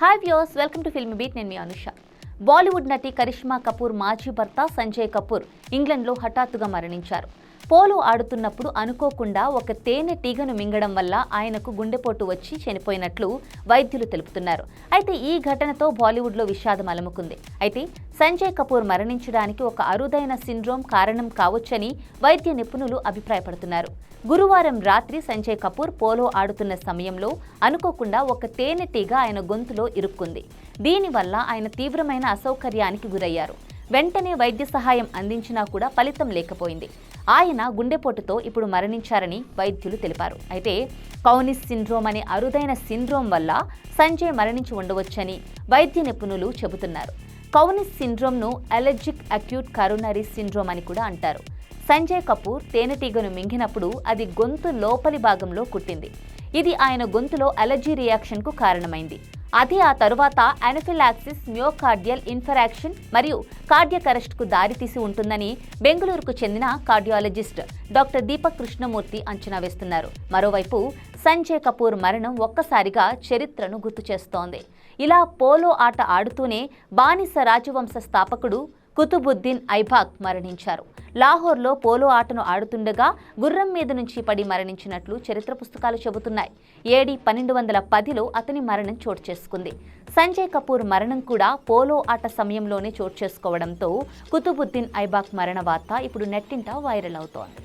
Hi views welcome to film beat నేను మీ అనుష. బాలీవుడ్ నటి కరిష్మా కపూర్ మాజీ భర్త సంజయ్ కపూర్ ఇంగ్లండ్లో హఠాత్తుగా మరణించారు. పోలో ఆడుతున్నప్పుడు అనుకోకుండా ఒక తేనె టీగను మింగడం వల్ల ఆయనకు గుండెపోటు వచ్చి చనిపోయినట్లు వైద్యులు తెలుపుతున్నారు. అయితే ఈ ఘటనతో బాలీవుడ్లో విషాదం అలముకుంది. అయితే సంజయ్ కపూర్ మరణించడానికి ఒక అరుదైన సిండ్రోమ్ కారణం కావచ్చని వైద్య నిపుణులు అభిప్రాయపడుతున్నారు. గురువారం రాత్రి సంజయ్ కపూర్ పోలో ఆడుతున్న సమయంలో అనుకోకుండా ఒక తేనెటీగ ఆయన గొంతులో ఇరుక్కుంది. దీనివల్ల ఆయన తీవ్రమైన అసౌకర్యానికి గురయ్యారు. వెంటనే వైద్య సహాయం అందించినా కూడా ఫలితం లేకపోయింది. ఆయన గుండెపోటుతో ఇప్పుడు మరణించారని వైద్యులు తెలిపారు. అయితే కౌనిస్ సిండ్రోమ్ అనే అరుదైన సిండ్రోమ్ వల్ల సంజయ్ మరణించి ఉండవచ్చని వైద్య నిపుణులు చెబుతున్నారు. కౌనిస్ సిండ్రోమ్ను అలర్జిక్ అక్యూట్ కరోనరీ సిండ్రోమ్ అని కూడా అంటారు. సంజయ్ కపూర్ తేనెటీగను మింగినప్పుడు అది గొంతు లోపలి భాగంలో కుట్టింది. ఇది ఆయన గొంతులో అలర్జీ రియాక్షన్కు కారణమైంది. అది ఆ తరువాత అనఫిలాక్సిస్ మ్యోకార్డియల్ ఇన్ఫరాక్షన్ మరియు కార్డియక్ అరెస్ట్కు దారితీసి ఉంటుందని బెంగళూరుకు చెందిన కార్డియాలజిస్ట్ డాక్టర్ దీపక్ కృష్ణమూర్తి అంచనా వేస్తున్నారు. మరోవైపు సంజయ్ కపూర్ మరణం ఒక్కసారిగా చరిత్రను గుర్తు చేస్తోంది. ఇలా పోలో ఆట ఆడుతూనే బానిస రాజవంశ స్థాపకుడు కుతుబుద్దీన్ ఐబాక్ మరణించారు. లాహోర్లో పోలో ఆటను ఆడుతుండగా గుర్రం మీద నుంచి పడి మరణించినట్లు చరిత్ర పుస్తకాలు చెబుతున్నాయి. ఏడి పన్నెండు వందల పదిలో అతని మరణం చోటు చేసుకుంది. సంజయ్ కపూర్ మరణం కూడా పోలో ఆట సమయంలోనే చోటు చేసుకోవడంతో కుతుబుద్దీన్ ఐబాక్ మరణ వార్త ఇప్పుడు నెట్టింట వైరల్ అవుతోంది.